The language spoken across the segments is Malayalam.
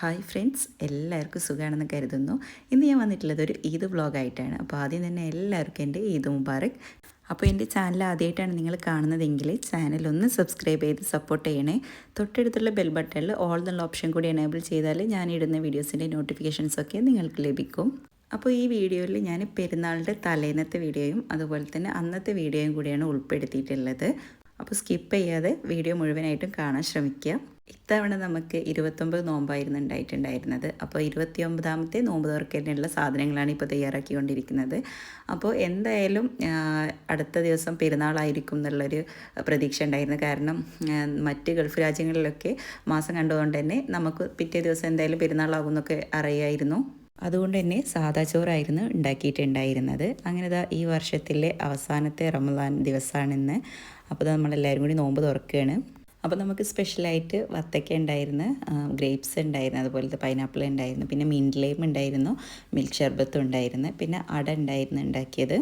ഹായ് ഫ്രണ്ട്സ് എല്ലാവർക്കും സുഖമാണെന്ന് കരുതുന്നു. ഇന്ന് ഞാൻ വന്നിട്ടുള്ളത് ഒരു ഈദ് വ്ളോഗായിട്ടാണ് അപ്പോൾ ആദ്യം തന്നെ എല്ലാവർക്കും എന്റെ ഈദ് മുബാറക്. അപ്പോൾ എന്റെ ചാനൽ ആദ്യമായിട്ടാണ് നിങ്ങൾ കാണുന്നതെങ്കിൽ ചാനൽ ഒന്ന് സബ്സ്ക്രൈബ് ചെയ്ത് സപ്പോർട്ട് ചെയ്യണേ. തൊട്ടടുത്തുള്ള ബെൽ ബട്ടണിൽ ഓൾ എന്നുള്ള ഓപ്ഷൻ കൂടി എനേബിൾ ചെയ്താൽ ഞാൻ ഇടുന്ന വീഡിയോസിന്റെ നോട്ടിഫിക്കേഷൻസൊക്കെ നിങ്ങൾക്ക് ലഭിക്കും. അപ്പോൾ ഈ വീഡിയോയിൽ ഞാൻ പെരുന്നാളിന്റെ തലേന്നത്തെ വീഡിയോയും അതുപോലെ തന്നെ അന്നത്തെ വീഡിയോയും കൂടിയാണ് ഉൾപ്പെടുത്തിയിട്ടുള്ളത്. അപ്പോൾ സ്കിപ്പ് ചെയ്യാതെ വീഡിയോ മുഴുവനായിട്ടും കാണാൻ ശ്രമിക്കുക. ഇത്തവണ നമുക്ക് ഇരുപത്തൊമ്പത് നോമ്പായിരുന്നു ഉണ്ടായിട്ടുണ്ടായിരുന്നത്. അപ്പോൾ ഇരുപത്തിയൊമ്പതാമത്തെ നോമ്പ് തുറക്കലിനുള്ള സാധനങ്ങളാണ് ഇപ്പോൾ തയ്യാറാക്കിക്കൊണ്ടിരിക്കുന്നത്. അപ്പോൾ എന്തായാലും അടുത്ത ദിവസം പെരുന്നാളായിരിക്കും എന്നുള്ളൊരു പ്രതീക്ഷ ഉണ്ടായിരുന്നു. കാരണം മറ്റ് ഗൾഫ് രാജ്യങ്ങളിലൊക്കെ മാസം കണ്ടതുകൊണ്ട് തന്നെ നമുക്ക് പിറ്റേ ദിവസം എന്തായാലും പെരുന്നാളാകും എന്നൊക്കെ അറിയായിരുന്നു. അതുകൊണ്ട് തന്നെ സാദാ ചോറായിരുന്നു ഉണ്ടാക്കിയിട്ടുണ്ടായിരുന്നത്. അങ്ങനെ ദാ ഈ വർഷത്തിലെ അവസാനത്തെ റമദാൻ ദിവസമാണിന്ന്. അപ്പോൾ നമ്മളെല്ലാവരും കൂടി നോമ്പ് തുറക്കുകയാണ്. അപ്പോൾ നമുക്ക് സ്പെഷ്യലായിട്ട് വത്തക്ക ഉണ്ടായിരുന്നു ഗ്രേപ്സ് ഉണ്ടായിരുന്നു അതുപോലത്തെ പൈനാപ്പിൾ ഉണ്ടായിരുന്നു പിന്നെ മിന്റ് ഉണ്ടായിരുന്നു മിൽക്ക് ഷർബത്തും ഉണ്ടായിരുന്നു പിന്നെ അട ഉണ്ടായിരുന്നു ഉണ്ടാക്കിയത്.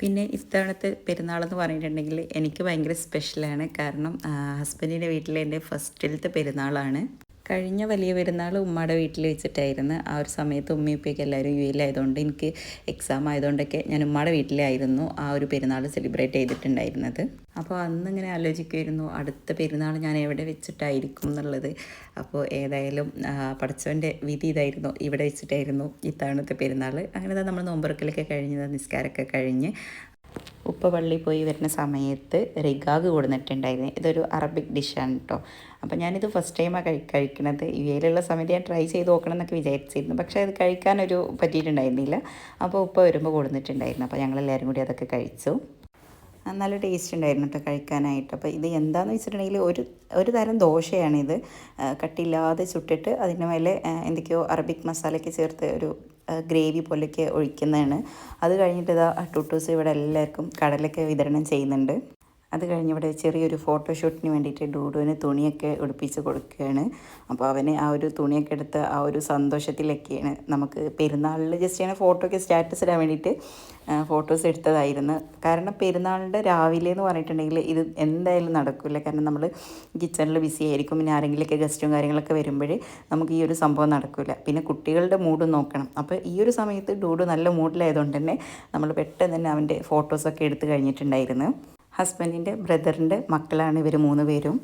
പിന്നെ ഇത്തവണത്തെ പെരുന്നാളെന്ന് പറഞ്ഞിട്ടുണ്ടെങ്കിൽ എനിക്ക് ഭയങ്കര സ്പെഷ്യലാണ് കാരണം ഹസ്ബൻഡിന്റെ വീട്ടിലെ എന്റെ ഫസ്റ്റിലത്തെ പെരുന്നാളാണ്. കഴിഞ്ഞ വലിയ പെരുന്നാൾ ഉമ്മയുടെ വീട്ടിൽ വെച്ചിട്ടായിരുന്നു. ആ ഒരു സമയത്ത് ഉമ്മയൊക്കെ എല്ലാവരും യു എയിലായതുകൊണ്ട് എനിക്ക് എക്സാം ആയതുകൊണ്ടൊക്കെ ഞാൻ ഉമ്മയുടെ വീട്ടിലായിരുന്നു ആ ഒരു പെരുന്നാൾ സെലിബ്രേറ്റ് ചെയ്തിട്ടുണ്ടായിരുന്നത്. അപ്പോൾ അന്ന് ഇങ്ങനെ ആലോചിക്കുമായിരുന്നു അടുത്ത പെരുന്നാൾ ഞാൻ എവിടെ വെച്ചിട്ടായിരിക്കും എന്നുള്ളത്. അപ്പോൾ ഏതായാലും പഠിച്ചവന്റെ വിധി ഇതായിരുന്നു ഇവിടെ വെച്ചിട്ടായിരുന്നു ഇത്തവണത്തെ പെരുന്നാൾ അങ്ങനെ നമ്മൾ നോമ്പറക്കലൊക്കെ കഴിഞ്ഞത് നിസ്കാരമൊക്കെ കഴിഞ്ഞ് ഉപ്പ പള്ളി പോയി വരുന്ന സമയത്ത് റിഗാഗ് കൊടുത്തിട്ടുണ്ടായിരുന്നു ഇതൊരു അറബിക് ഡിഷാണ് കേട്ടോ അപ്പോൾ ഞാനിത് ഫസ്റ്റ് ടൈമാണ് കഴി കഴിക്കുന്നത് ഇവയിലുള്ള സമയത്ത് ഞാൻ ട്രൈ ചെയ്ത് നോക്കണം എന്നൊക്കെ വിചാരിച്ചിരുന്നു. പക്ഷേ അത് കഴിക്കാനൊരു പറ്റിയിട്ടുണ്ടായിരുന്നില്ല. അപ്പോൾ ഉപ്പ വരുമ്പോൾ കൊടുത്തിട്ടുണ്ടായിരുന്നു അപ്പോൾ ഞങ്ങളെല്ലാവരും കൂടി അതൊക്കെ കഴിച്ചു. നല്ല ടേസ്റ്റ് ഉണ്ടായിരുന്നു കേട്ടോ കഴിക്കാനായിട്ട്. അപ്പോൾ ഇത് എന്താണെന്ന് വെച്ചിട്ടുണ്ടെങ്കിൽ ഒരു ഒരു തരം ദോശയാണിത്. കട്ടില്ലാതെ ചുട്ടിട്ട് അതിന്റെ മേലെ എന്തൊക്കെയോ അറബിക് മസാലയൊക്കെ ചേർത്ത് ഒരു ഗ്രേവി പോലെയൊക്കെ ഒഴിക്കുന്നതാണ്. അത് കഴിഞ്ഞിട്ട് ഇതാ ടുട്ടൂസ് ഇവിടെ എല്ലാവർക്കും കടലൊക്കെ വിതരണം ചെയ്യുന്നുണ്ട്. അത് കഴിഞ്ഞ് ഇവിടെ ചെറിയൊരു ഫോട്ടോഷൂട്ടിന് വേണ്ടിയിട്ട് ഡൂഡുവിന് തുണിയൊക്കെ ഉടുപ്പിച്ച് കൊടുക്കുകയാണ്. അപ്പോൾ അവന് ആ ഒരു തുണിയൊക്കെ എടുത്ത് ആ ഒരു സന്തോഷത്തിലൊക്കെയാണ് നമുക്ക് പെരുന്നാളിൽ ജസ്റ്റ് ഞാൻ ഫോട്ടോയ്ക്ക് സ്റ്റാറ്റസ് ഇടാൻ വേണ്ടിയിട്ട് ഫോട്ടോസ് എടുത്തതായിരുന്നു. കാരണം പെരുന്നാളിന്റെ രാവിലെ എന്ന് പറഞ്ഞിട്ടുണ്ടെങ്കിൽ ഇത് എന്തായാലും നടക്കില്ല. കാരണം നമ്മൾ കിച്ചണിൽ ബിസി ആയിരിക്കും. പിന്നെ ആരെങ്കിലുമൊക്കെ ഗസ്റ്റും കാര്യങ്ങളൊക്കെ വരുമ്പോഴേ നമുക്ക് ഈ ഒരു സംഭവം നടക്കില്ല. പിന്നെ കുട്ടികളുടെ മൂഡ് നോക്കണം. അപ്പോൾ ഈ ഒരു സമയത്ത് ഡൂഡ് നല്ല മൂഡിലായതുകൊണ്ട് തന്നെ നമ്മൾ പെട്ടെന്ന് തന്നെ അവന്റെ ഫോട്ടോസൊക്കെ എടുത്ത് കഴിഞ്ഞിട്ടുണ്ടായിരുന്നു. ഹസ്ബൻഡിന്റെ ബ്രദറിന്റെ മക്കളാണ് ഇവർ മൂന്ന് പേരും.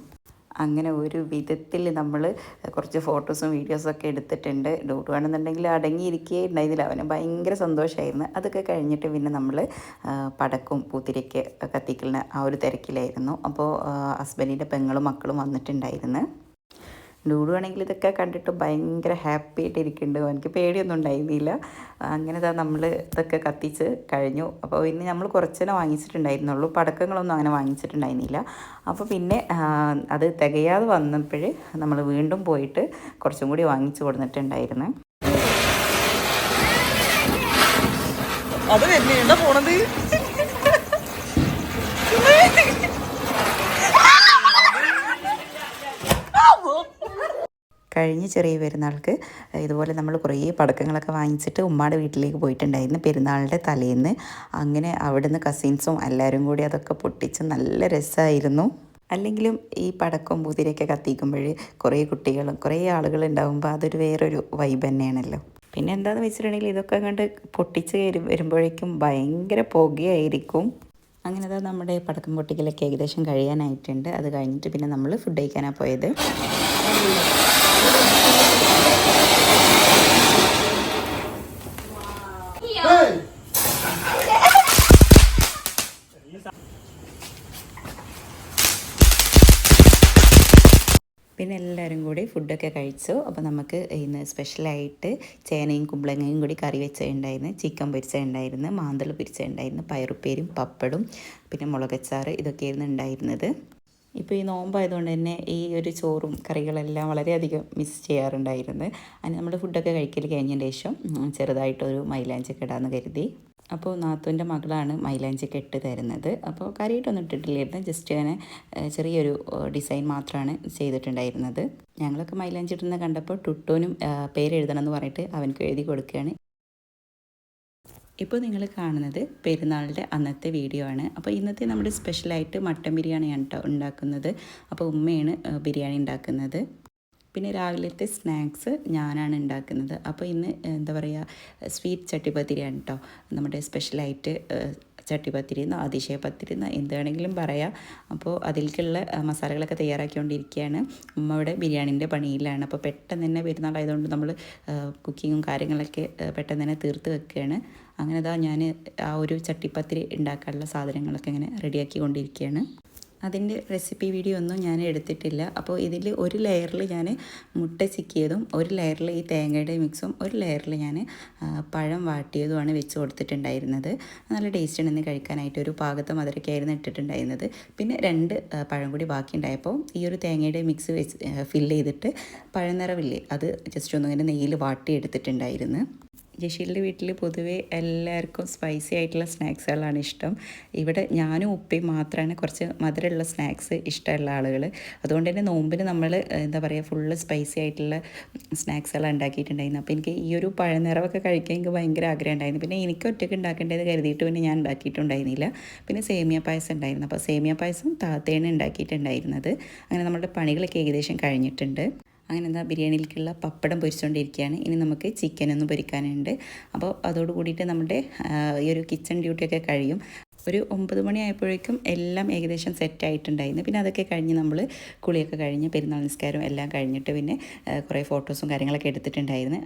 അങ്ങനെ ഒരു വിധത്തിൽ നമ്മൾ കുറച്ച് ഫോട്ടോസും വീഡിയോസും ഒക്കെ എടുത്തിട്ടുണ്ട്. ഡോട്ട് വേണമെന്നുണ്ടെങ്കിൽ അടങ്ങിയിരിക്കുകയേ ഉണ്ടായിരുന്നില്ല അവന് ഭയങ്കര സന്തോഷമായിരുന്നു. അതൊക്കെ കഴിഞ്ഞിട്ട് പിന്നെ നമ്മൾ പടക്കും പൂത്തിരിക്ക് കത്തിക്കലിന് ആ ഒരു തിരക്കിലായിരുന്നു. അപ്പോൾ ഹസ്ബൻഡിന്റെ പെങ്ങളും മക്കളും വന്നിട്ടുണ്ടായിരുന്നു. ഡൂഡു ആണെങ്കിൽ ഇതൊക്കെ കണ്ടിട്ട് ഭയങ്കര ഹാപ്പി ആയിട്ട് ഇരിക്കുന്നുണ്ട്. എനിക്ക് പേടിയൊന്നും ഉണ്ടായിരുന്നില്ല. അങ്ങനെ നമ്മൾ ഇതൊക്കെ കത്തിച്ച് കഴിഞ്ഞു. അപ്പോൾ പിന്നെ നമ്മൾ കുറച്ചെണ്ണം വാങ്ങിച്ചിട്ടുണ്ടായിരുന്നുള്ളൂ. പടക്കങ്ങളൊന്നും അങ്ങനെ വാങ്ങിച്ചിട്ടുണ്ടായിരുന്നില്ല. അപ്പോൾ പിന്നെ അത് തികയാതെ വന്നപ്പോൾ നമ്മൾ വീണ്ടും പോയിട്ട് കുറച്ചും കൂടി വാങ്ങിച്ചു കൊടുത്തിട്ടുണ്ടായിരുന്നു. അത് വരുന്നുണ്ടോ പോണത്? കഴിഞ്ഞ ചെറിയ പെരുന്നാൾക്ക് ഇതുപോലെ നമ്മൾ കുറേ പടക്കങ്ങളൊക്കെ വാങ്ങിച്ചിട്ട് ഉമ്മാടെ വീട്ടിലേക്ക് പോയിട്ടുണ്ടായിരുന്നു പെരുന്നാളിന്റെ തലേന്ന്. അങ്ങനെ അവിടുന്ന് കസിൻസും എല്ലാവരും കൂടി അതൊക്കെ പൊട്ടിച്ച് നല്ല രസമായിരുന്നു അല്ലെങ്കിലും ഈ പടക്കം പൂതിരയൊക്കെ കത്തിക്കുമ്പോൾ കുറേ കുട്ടികളും കുറേ ആളുകൾ ഉണ്ടാകുമ്പോൾ അതൊരു വേറൊരു വൈബ് തന്നെയാണല്ലോ. പിന്നെ എന്താണെന്ന് വെച്ചിട്ടുണ്ടെങ്കിൽ ഇതൊക്കെ കണ്ട് പൊട്ടിച്ച് കയറി വരുമ്പോഴേക്കും ഭയങ്കര പുകയായിരിക്കും. അങ്ങനെ അതാ നമ്മുടെ പടക്കം പൊട്ടിക്കലൊക്കെ ഏകദേശം കഴിയാനായിട്ടുണ്ട്. അത് കഴിഞ്ഞിട്ട് പിന്നെ നമ്മൾ ഫുഡ് കഴിക്കാനാണ് പോയത്. പിന്നെ എല്ലാവരും കൂടി ഫുഡൊക്കെ കഴിച്ചു. അപ്പോൾ നമുക്ക് ഇന്ന് സ്പെഷ്യലായിട്ട് ചേനയും കുമ്പളങ്ങയും കൂടി കറി വെച്ചിട്ടുണ്ടായിരുന്നു ചിക്കൻ പൊരിച്ചുണ്ടായിരുന്നു മാന്തൾ പൊരിച്ചുണ്ടായിരുന്നു പയറുപ്പേരും പപ്പടും പിന്നെ മുളകച്ചാറ് ഇതൊക്കെയായിരുന്നു ഉണ്ടായിരുന്നത്. ഇപ്പോൾ ഈ നോമ്പായതുകൊണ്ട് തന്നെ ഈ ഒരു ചോറും കറികളെല്ലാം വളരെയധികം മിസ് ചെയ്യാറുണ്ടായിരുന്നു. അതിന് നമ്മൾ ഫുഡൊക്കെ കഴിക്കൽ കഴിഞ്ഞതിന് ശേഷം ചെറുതായിട്ടൊരു മൈലാഞ്ചി ഇടാമെന്ന് കരുതി. അപ്പോൾ നാത്തുവിന്റെ മകളാണ് മൈലാഞ്ചി കെട്ട് തരുന്നത്. അപ്പോൾ കറിയിട്ടൊന്നും ഇട്ടിട്ടില്ലായിരുന്നു. ജസ്റ്റ് അങ്ങനെ ചെറിയൊരു ഡിസൈൻ മാത്രമാണ് ചെയ്തിട്ടുണ്ടായിരുന്നത്. ഞങ്ങളൊക്കെ മൈലാഞ്ചി ഇടുന്നത് കണ്ടപ്പോൾ ടുട്ടോനും പേരെഴുതണം എന്ന് പറഞ്ഞിട്ട് അവനക്ക് എഴുതി കൊടുക്കുകയാണ് ഇപ്പോൾ നിങ്ങൾ കാണുന്നത് പെരുന്നാളിന്റെ അന്നത്തെ വീഡിയോ ആണ്. അപ്പോൾ ഇന്നത്തെ നമ്മുടെ സ്പെഷ്യലായിട്ട് മട്ടൻ ബിരിയാണിയാണ് ഉണ്ടാക്കുന്നത്. അപ്പോൾ ഉമ്മയാണ് ബിരിയാണി ഉണ്ടാക്കുന്നത്. പിന്നെ രാവിലത്തെ സ്നാക്സ് ഞാനാണ് ഉണ്ടാക്കുന്നത്. അപ്പോൾ ഇന്ന് എന്താ പറയുക സ്വീറ്റ് ചട്ടിപ്പത്തിരിയാണ് കേട്ടോ നമ്മുടെ സ്പെഷ്യലായിട്ട് ചട്ടിപ്പത്തിരി എന്നോ അതിശയ പത്തിരി എന്ത് വേണമെങ്കിലും പറയാം. അപ്പോൾ അതിലേക്കുള്ള മസാലകളൊക്കെ തയ്യാറാക്കിക്കൊണ്ടിരിക്കുകയാണ്. ഉമ്മ ഇവിടെ ബിരിയാണീന്റെ പണിയിലാണ്. അപ്പോൾ പെട്ടെന്ന് തന്നെ പെരുന്നാളായതുകൊണ്ട് നമ്മൾ കുക്കിങ്ങും കാര്യങ്ങളൊക്കെ പെട്ടെന്ന് തന്നെ തീർത്ത് വെക്കുകയാണ്. അങ്ങനെ ഇതാ ഞാൻ ആ ഒരു ചട്ടിപ്പത്തിരി ഉണ്ടാക്കാനുള്ള സാധനങ്ങളൊക്കെ ഇങ്ങനെ റെഡിയാക്കി കൊണ്ടിരിക്കുകയാണ് അതിന്റെ റെസിപ്പി വീഡിയോ ഒന്നും ഞാൻ എടുത്തിട്ടില്ല. അപ്പോൾ ഇതിൽ ഒരു ലെയറിൽ ഞാൻ മുട്ട ചിക്കിയതും ഒരു ലെയറിൽ ഈ തേങ്ങയുടെ മിക്സും ഒരു ലെയറിൽ ഞാൻ പഴം വാട്ടിയതുമാണ് വെച്ച് കൊടുത്തിട്ടുണ്ടായിരുന്നത്. നല്ല ടേസ്റ്റ് ഉണ്ടെന്ന് കഴിക്കാനായിട്ട്. ഒരു പാകത്തെ മധുരക്കായിരുന്നു ഇട്ടിട്ടുണ്ടായിരുന്നത്. പിന്നെ രണ്ട് പഴം കൂടി ബാക്കി ഉണ്ടായപ്പോൾ ഈ ഒരു തേങ്ങയുടെ മിക്സ് വെച്ച് ഫില്ല് ചെയ്തിട്ട് പഴം പഴനിറവില്ലേ അത് ജസ്റ്റ് ഒന്നിങ്ങനെ നെയ്യിൽ വാട്ടി എടുത്തിട്ടുണ്ടായിരുന്നു ജഷീലിന്റെ വീട്ടിൽ പൊതുവേ എല്ലാവർക്കും സ്പൈസി ആയിട്ടുള്ള സ്നാക്സുകളാണ് ഇഷ്ടം. ഇവിടെ ഞാനും ഉപ്പയും മാത്രമാണ് കുറച്ച് മധുരമുള്ള സ്നാക്സ് ഇഷ്ടമുള്ള ആളുകൾ അതുകൊണ്ട് തന്നെ നോമ്പിന് നമ്മൾ എന്താ പറയുക ഫുള്ള് സ്പൈസി ആയിട്ടുള്ള സ്നാക്സുകളാണ് ഉണ്ടാക്കിയിട്ടുണ്ടായിരുന്നു അപ്പോൾ എനിക്ക് ഈ ഒരു പഴനിറവൊക്കെ കഴിക്കാൻ എനിക്ക് ഭയങ്കര ആഗ്രഹം ഉണ്ടായിരുന്നു. പിന്നെ എനിക്ക് ഒറ്റയ്ക്ക് ഉണ്ടാക്കേണ്ടത് കരുതിയിട്ട് പിന്നെ ഞാൻ ഉണ്ടാക്കിയിട്ടുണ്ടായിരുന്നില്ല. പിന്നെ സേമിയ പായസം ഉണ്ടായിരുന്നു. അപ്പോൾ സേമിയ പായസം താത്തേണ് ഉണ്ടാക്കിയിട്ടുണ്ടായിരുന്നത്. അങ്ങനെ നമ്മുടെ പണികളൊക്കെ ഏകദേശം കഴിഞ്ഞിട്ടുണ്ട്. അങ്ങനെ എന്താ ബിരിയാണിയിലേക്കുള്ള പപ്പടം പൊരിച്ചുകൊണ്ടിരിക്കുകയാണ് ഇനി നമുക്ക് ചിക്കനൊന്നും പൊരിക്കാനുണ്ട്. അപ്പോൾ അതോട് കൂടിയിട്ട് നമ്മുടെ ഈ ഒരു കിച്ചൺ ഡ്യൂട്ടിയൊക്കെ കഴിയും. ഒരു ഒമ്പത് മണിയായപ്പോഴേക്കും എല്ലാം ഏകദേശം സെറ്റ് ആയിട്ടുണ്ടായിരുന്നു. പിന്നെ അതൊക്കെ കഴിഞ്ഞ് നമ്മൾ കുളിയൊക്കെ കഴിഞ്ഞ് പെരുന്നാൾ നിസ്കാരം എല്ലാം കഴിഞ്ഞിട്ട് പിന്നെ കുറേ ഫോട്ടോസും കാര്യങ്ങളൊക്കെ എടുത്തിട്ടുണ്ടായിരുന്നു.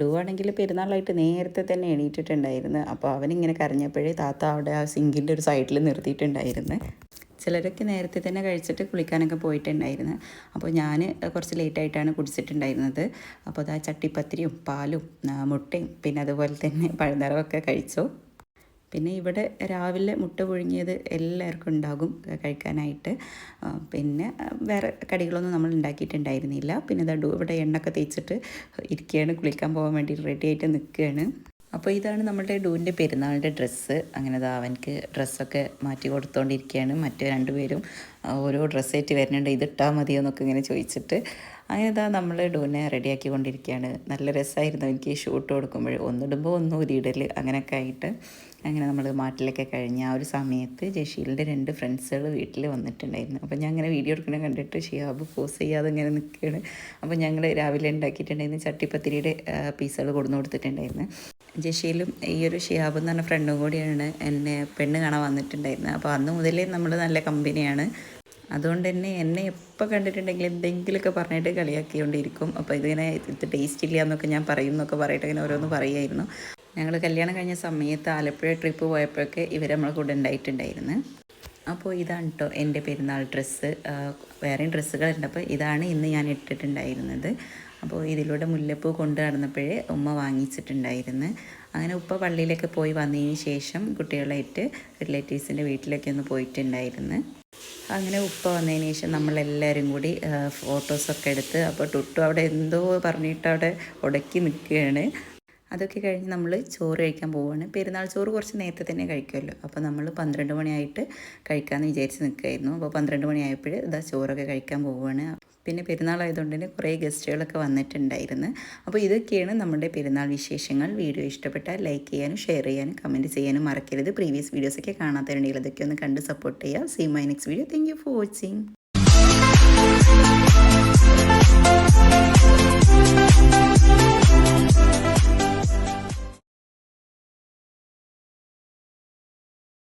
ഡു ആണെങ്കിൽ പെരുന്നാളായിട്ട് നേരത്തെ തന്നെ എണീറ്റിട്ടുണ്ടായിരുന്നു. അപ്പോൾ അവനിങ്ങനെ കരഞ്ഞപ്പോഴേ താത്ത അവിടെ ആ സിങ്കിന്റെ ഒരു സൈഡിൽ നിർത്തിയിട്ടുണ്ടായിരുന്നു. ചിലരൊക്കെ നേരത്തെ തന്നെ കഴിച്ചിട്ട് കുളിക്കാനൊക്കെ പോയിട്ടുണ്ടായിരുന്നു. അപ്പോൾ ഞാൻ കുറച്ച് ലേറ്റായിട്ടാണ് കുടിച്ചിട്ടുണ്ടായിരുന്നത്. അപ്പോൾ അത് ആ ചട്ടിപ്പത്തിരിയും പാലും മുട്ടയും പിന്നെ അതുപോലെ തന്നെ പഴനിറവൊക്കെ കഴിച്ചു. പിന്നെ ഇവിടെ രാവിലെ മുട്ട പുഴുങ്ങിയത് എല്ലാവർക്കും ഉണ്ടാകും കഴിക്കാനായിട്ട്. പിന്നെ വേറെ കടികളൊന്നും നമ്മൾ ഉണ്ടാക്കിയിട്ടുണ്ടായിരുന്നില്ല. പിന്നെ ഇതാ ഇവിടെ എണ്ണൊക്കെ തേച്ചിട്ട് ഇരിക്കുകയാണ് കുളിക്കാൻ പോകാൻ വേണ്ടി റെഡി ആയിട്ട് നിൽക്കുകയാണ്. അപ്പോൾ ഇതാണ് നമ്മുടെ ഡൂവിന്റെ പെരുന്നാളിന്റെ ഡ്രസ്സ്. അങ്ങനെ ദാ അവനക്ക് ഡ്രസ്സൊക്കെ മാറ്റി കൊടുത്തുകൊണ്ടിരിക്കുകയാണ് മറ്റു രണ്ടുപേരും ഓരോ ഡ്രസ്സായിട്ട് വരുന്നുണ്ട്. ഇതിട്ടാൽ മതിയോ എന്നൊക്കെ ഇങ്ങനെ ചോദിച്ചിട്ട് അങ്ങനെ ഇതാ നമ്മൾ ഡൂനെ റെഡിയാക്കി കൊണ്ടിരിക്കുകയാണ് നല്ല രസമായിരുന്നു എനിക്ക് ഷൂട്ട് കൊടുക്കുമ്പോൾ ഒന്നിടുമ്പോൾ ഒന്ന് ഊരിയിടൽ അങ്ങനെയൊക്കെ ആയിട്ട് അങ്ങനെ നമ്മൾ മാറ്റിലൊക്കെ കഴിഞ്ഞ ആ ഒരു സമയത്ത് ജഷീലിന്റെ രണ്ട് ഫ്രണ്ട്സുകൾ വീട്ടിൽ വന്നിട്ടുണ്ടായിരുന്നു. അപ്പോൾ ഞാൻ അങ്ങനെ വീഡിയോ എടുക്കണ കണ്ടിട്ട് ഷിയാബ് പോസ് ചെയ്യാതെ ഇങ്ങനെ നിൽക്കുകയാണ് അപ്പോൾ ഞങ്ങൾ രാവിലെ ഉണ്ടാക്കിയിട്ടുണ്ടായിരുന്നു ചട്ടിപ്പത്തിരിയുടെ പീസുകൾ കൊടുന്നു കൊടുത്തിട്ടുണ്ടായിരുന്നു. ജഷീലും ഈ ഒരു ഷിഹാബ് എന്ന് പറഞ്ഞ ഫ്രണ്ടും കൂടിയാണ് എന്നെ പെണ്ണ് കാണാൻ വന്നിട്ടുണ്ടായിരുന്നത്. അപ്പോൾ അന്ന് മുതലേ നമ്മൾ നല്ല കമ്പനിയാണ് അതുകൊണ്ട് തന്നെ എന്നെ എപ്പോൾ കണ്ടിട്ടുണ്ടെങ്കിൽ എന്തെങ്കിലുമൊക്കെ പറഞ്ഞിട്ട് കളിയാക്കിക്കൊണ്ടിരിക്കും. അപ്പോൾ ഇതിങ്ങനെ ഇത് ടേസ്റ്റ് ഇല്ല എന്നൊക്കെ ഞാൻ പറയും എന്നൊക്കെ പറയട്ടെ ഇങ്ങനെ ഓരോന്ന് പറയുമായിരുന്നു. ഞങ്ങൾ കല്യാണം കഴിഞ്ഞ സമയത്ത് ആലപ്പുഴ ട്രിപ്പ് പോയപ്പോഴൊക്കെ ഇവർ നമ്മളെ കൂടെ ഉണ്ടായിട്ടുണ്ടായിരുന്നു. അപ്പോൾ ഇതാണ് കേട്ടോ എന്റെ പെരുന്നാൾ ഡ്രസ്സ് വേറെയും ഡ്രസ്സുകളുണ്ട് അപ്പോൾ ഇതാണ് ഇന്ന് ഞാൻ ഇട്ടിട്ടുണ്ടായിരുന്നത്. അപ്പോൾ ഇതിലൂടെ മുല്ലപ്പൂ കൊണ്ടു നടന്നപ്പോഴേ ഉമ്മ വാങ്ങിച്ചിട്ടുണ്ടായിരുന്നു. അങ്ങനെ ഉപ്പ പള്ളിയിലൊക്കെ പോയി വന്നതിന് ശേഷം കുട്ടികളായിട്ട് റിലേറ്റീവ്സിന്റെ വീട്ടിലൊക്കെ ഒന്ന് പോയിട്ടുണ്ടായിരുന്നു. അങ്ങനെ ഉപ്പ വന്നതിന് ശേഷം നമ്മളെല്ലാവരും കൂടി ഫോട്ടോസൊക്കെ എടുത്ത് അപ്പോൾ ടുട്ടു അവിടെ എന്തോ പറഞ്ഞിട്ട് അവിടെ ഉടക്കി നിൽക്കുകയാണ്. അതൊക്കെ കഴിഞ്ഞ് നമ്മൾ ചോറ് കഴിക്കാൻ പോവുകയാണ്. പെരുന്നാൾ ചോറ് കുറച്ച് നേരത്തെ തന്നെ കഴിക്കുമല്ലോ. അപ്പോൾ നമ്മൾ പന്ത്രണ്ട് മണിയായിട്ട് കഴിക്കാമെന്ന് വിചാരിച്ച് നിൽക്കുകയായിരുന്നു. അപ്പോൾ പന്ത്രണ്ട് മണിയായപ്പോൾ ഇതാ ചോറൊക്കെ കഴിക്കാൻ പോവുകയാണ്. പിന്നെ പെരുന്നാളായതുകൊണ്ട് തന്നെ കുറേ ഗസ്റ്റുകളൊക്കെ വന്നിട്ടുണ്ടായിരുന്നു. അപ്പോൾ ഇതൊക്കെയാണ് നമ്മുടെ പെരുന്നാൾ വിശേഷങ്ങൾ. വീഡിയോ ഇഷ്ടപ്പെട്ടാൽ ലൈക്ക് ചെയ്യാനും ഷെയർ ചെയ്യാനും കമന്റ് ചെയ്യാനും മറക്കരുത്. പ്രീവിയസ് വീഡിയോസൊക്കെ കാണാത്തവരുണ്ടെങ്കിൽ അതൊക്കെ ഒന്ന് കണ്ട് സപ്പോർട്ട് ചെയ്യുക. See my next video thank you for watching